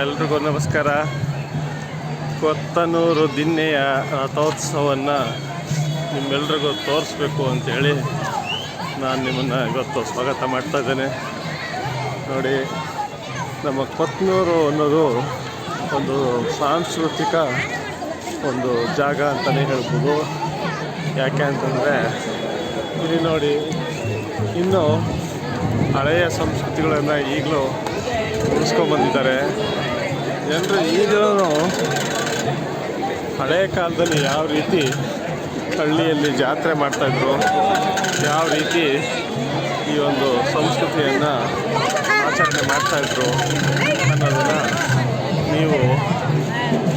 ಎಲ್ರಿಗೂ ನಮಸ್ಕಾರ. ಕೊತ್ತನೂರು ದಿನ್ನೆಯ ರಥೋತ್ಸವವನ್ನು ನಿಮ್ಮೆಲ್ರಿಗೂ ತೋರಿಸ್ಬೇಕು ಅಂತೇಳಿ ನಾನು ನಿಮ್ಮನ್ನು ಇವತ್ತು ಸ್ವಾಗತ ಮಾಡ್ತಾ ಇದ್ದೇನೆ. ನೋಡಿ, ನಮ್ಮ ಕೊತ್ತನೂರು ಅನ್ನೋದು ಒಂದು ಸಾಂಸ್ಕೃತಿಕ ಒಂದು ಜಾಗ ಅಂತಲೇ ಹೇಳ್ಬೋದು. ಯಾಕೆ ಅಂತಂದರೆ, ಇಲ್ಲಿ ನೋಡಿ, ಇನ್ನು ಹಳೆಯ ಸಂಸ್ಕೃತಿಗಳನ್ನು ಈಗಲೂ ಉಳಿಸ್ಕೊಂಬಂದಿದ್ದಾರೆ ಜನರು ಈಗಲೂ ಹಳೆಯ ಕಾಲದಲ್ಲಿ ಯಾವ ರೀತಿ ಹಳ್ಳಿಯಲ್ಲಿ ಜಾತ್ರೆ ಮಾಡ್ತಾಯಿದ್ರು ಯಾವ ರೀತಿ ಈ ಒಂದು ಸಂಸ್ಕೃತಿಯನ್ನು ಆಚರಣೆ ಮಾಡ್ತಾಯಿದ್ರು ಅನ್ನೋದನ್ನು ನೀವು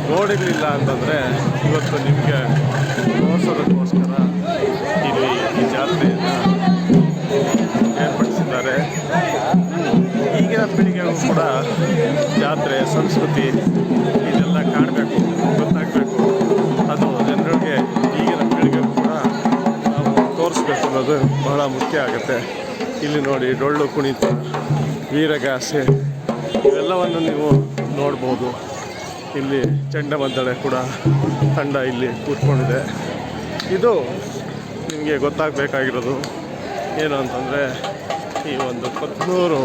ನೋಡಿರಲಿಲ್ಲ ಅಂತಂದರೆ ಇವತ್ತು ನಿಮಗೆ ತೋರಿಸೋದಕ್ಕೋಸ್ಕರ ಪೀಳಿಗೆಗೂ ಕೂಡ ಜಾತ್ರೆ, ಸಂಸ್ಕೃತಿ ಇದೆಲ್ಲ ಕಾಣಬೇಕು, ಗೊತ್ತಾಗಬೇಕು. ಅದು ಜನರಿಗೆ ಈಗಿನ ಪೀಳಿಗೆಗೂ ಕೂಡ ನಾವು ತೋರಿಸ್ಬೇಕು ಅನ್ನೋದು ಬಹಳ ಮುಖ್ಯ ಆಗುತ್ತೆ. ಇಲ್ಲಿ ನೋಡಿ ಡೊಳ್ಳು ಕುಣಿತ, ವೀರಗಾಸೆ, ಇವೆಲ್ಲವನ್ನು ನೀವು ನೋಡ್ಬೋದು. ಇಲ್ಲಿ ಚಂಡಮದ್ದಳೆ ಕೂಡ ತಂಡ ಇಲ್ಲಿ ಕೂತ್ಕೊಂಡಿದೆ. ಇದು ನಿಮಗೆ ಗೊತ್ತಾಗಬೇಕಾಗಿರೋದು ಏನು ಅಂತಂದರೆ ಈ ಒಂದು ಕೊತ್ನೂರು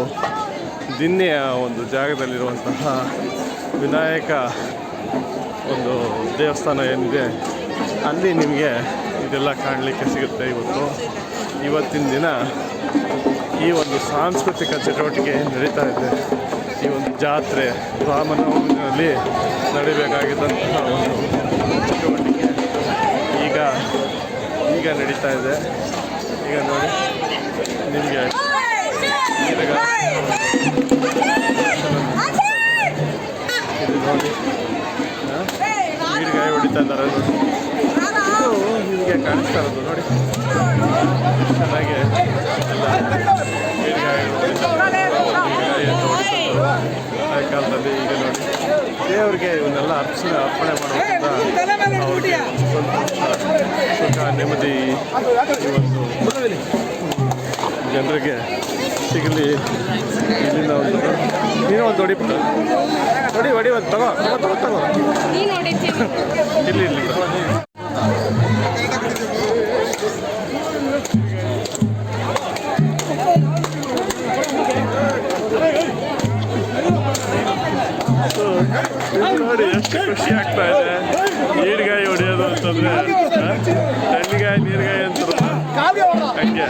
ದಿನ್ನೆಯ ಒಂದು ಜಾಗದಲ್ಲಿರುವಂತಹ ವಿನಾಯಕ ಒಂದು ದೇವಸ್ಥಾನ ಏನಿದೆ, ಅಲ್ಲಿ ನಿಮಗೆ ಇದೆಲ್ಲ ಕಾಣಲಿಕ್ಕೆ ಸಿಗುತ್ತೆ ಇವತ್ತು. ಇವತ್ತಿನ ದಿನ ಈ ಒಂದು ಸಾಂಸ್ಕೃತಿಕ ಚಟುವಟಿಕೆ ನಡೀತಾ ಇದೆ. ಈ ಒಂದು ಜಾತ್ರೆ ರಾಮನವಮಿನಲ್ಲಿ ನಡಿಬೇಕಾಗಿದ್ದಂತಹ ಒಂದು ಚಟುವಟಿಕೆ ಈಗ ಈಗ ನಡೀತಾ ಇದೆ. ಈಗ ನೋಡಿ, ನಿಮಗೆ ಅರ್ಚನೆ ಅರ್ಪಣೆ ಮಾಡೋದ್ರಿಂದ ಅವ್ರಿಗೆ ಸಂತೋಷ ಸುಖ ನೆಮ್ಮದಿ ಒಂದು ಜನರಿಗೆ ಸಿಗಲಿ. ಇಲ್ಲಿಂದ ಒಂದು ನೀನು ಒಂದು ಹೊಡಿ. ಹೊಡಿ ಹೊಡಿ ಒಂದು ತಗೋ ತಗೋ ತಗೋ ತಗೋ. ಇಲ್ಲಿ ಇಲ್ಲಿ. ಖುಷಿ ಆಗ್ತಾ ಇದೆ. ನೀರ್ಗಾಯಿ ಹೊಡೆಯೋದು ಅಂತಂದ್ರೆ ತಣ್ಣಗಾಯಿ ನೀರ್ಗಾಯಿ ಅಂತಾರಲ್ಲ? ಹಂಗೆ.